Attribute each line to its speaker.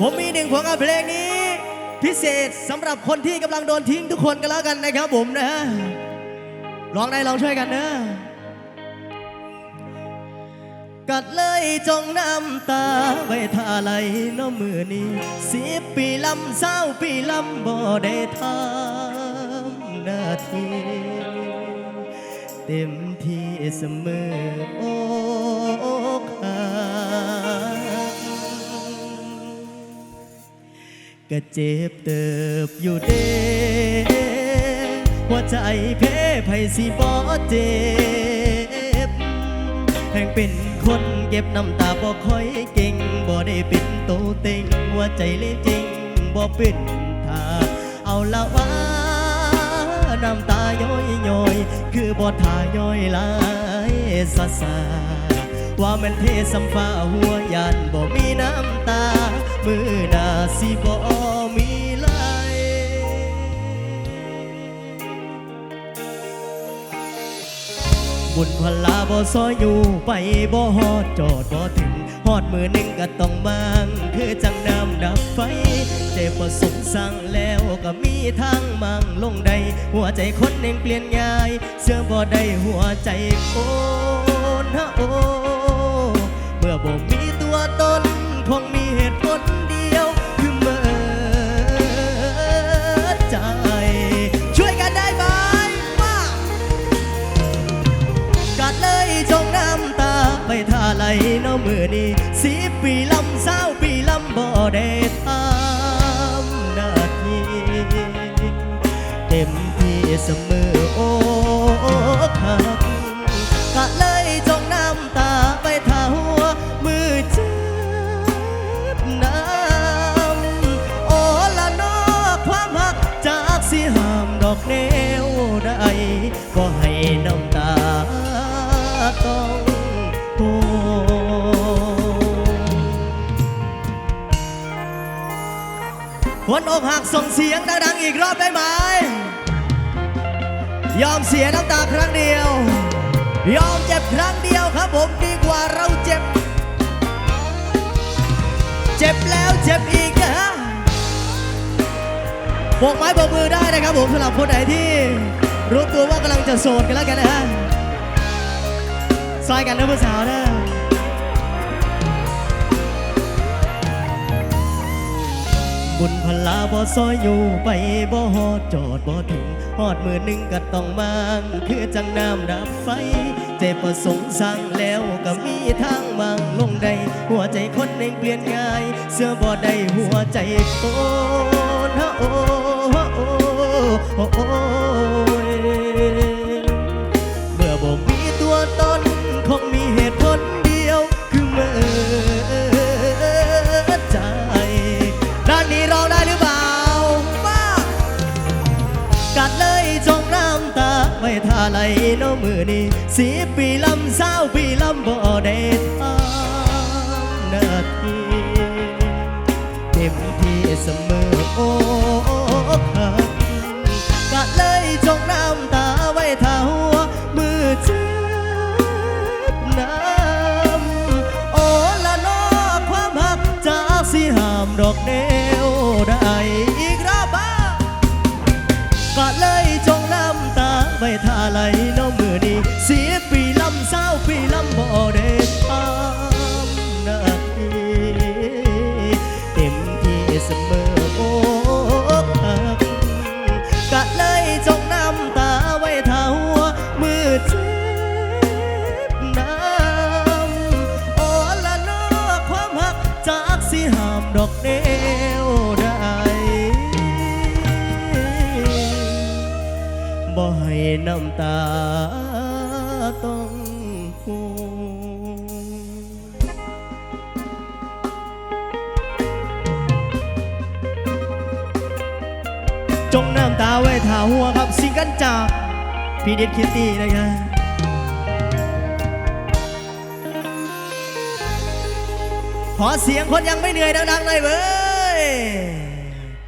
Speaker 1: ผมมีหนึ่งผลงานเพลงนี้ พิเศษสำหรับคนที่กำลังโดนทิ้งทุกคนกันแล้วกันนะครับผมนะลองได้ลองช่วยกันนะกัดเลยจงน้ำตาไว้ท่าไหลน้อมือนี้สิบปีลำเศร้าปีลำบ่ได้ทำหน้าที่เต็มที่เสมอโอ้ ก็เจ็บเติบอยู่เด้หัวใจเพไผสิบ่เจ็บแห่งเป็นคนเก็บน้ำตาบ่ค่อยเก่งบ่ได้เป็นโตเต็งหัวใจเล่จริงบ่เป็นทาเอาละว่าน้ำตาย้อยย้อยคือบ่ทาย้อยลายสะสา ว่ามันเทสำฟ้าหัวยันบ่มีน้ำตา มือนาสิบ่มีไหลบุญพลาบ่ซอยอยู่ไปบ่ฮอดจอดบ่ถึงฮอดมือหนึ่งก็ต้องมาง คือจังน้ำดับไฟเจ็บประสงสั่งแล้วก็มีทางมั่งลงใด หัวใจคนเองเปลี่ยนง่าย เสื้อบ่ได้หัวใจโคนฮะโอเมื่อ บ่มีตัวตนคงมีเหตุผลเดียวคือเมื่อใจ ช่วยกันได้ไหมมากัดเลยจงน้ำตาไปท่าไหลน้อมือนี้สิบปีลำเศร้าปีลำบ่ได้ทำหน้าที่เต็มที่เสมอโอ้ คนอกหักส่งเสียงดังๆอีกรอบได้ไหม ยอมเสียน้ำตาครั้งเดียว ยอมเจ็บครั้งเดียวครับผมดีกว่าเราเจ็บ เจ็บแล้วเจ็บอีกนะฮะโบกไม้โบกมือได้นะครับผมสำหรับคนไหนที่รู้ตัวว่ากำลังจะโสดกันแล้วกันนะฮะซอยกันนะผู้สาวนะ บ่ซอยอยู่ไปบ่ฮอดจอดบ่ถึงฮอดมือหนึ่งก็ต้องมางคือจังน้ำดับไฟ เจ็บประสงค์สั่งแล้วก็มีทางมางลงใดหัวใจคนเองเปลี่ยนง่าย เสื้อบ่ได้หัวใจโคนฮะโอ้ฮะโอ้โอ้โอ้ยเมื่อบ่มี น้อมือนี้สีปีลำเศร้าปีลำบ่ได้ทำนาที่เต็มที่เสมอโอ้คักกะเลยจงน้ำตาไว้ท่าหัวมือเจ็บน้ำโอ้ละนอความหักจากสิหามดอกเดวได้ ดอกเดวได้บ่ให้น้ำตาต้องหูจงน้ำตาไว้ท่าหัวครับซิงกันจากพี่เด็ดคิตตี้นะครับ ขอเสียงคนยังไม่เหนื่อยดังๆหน่อยเว้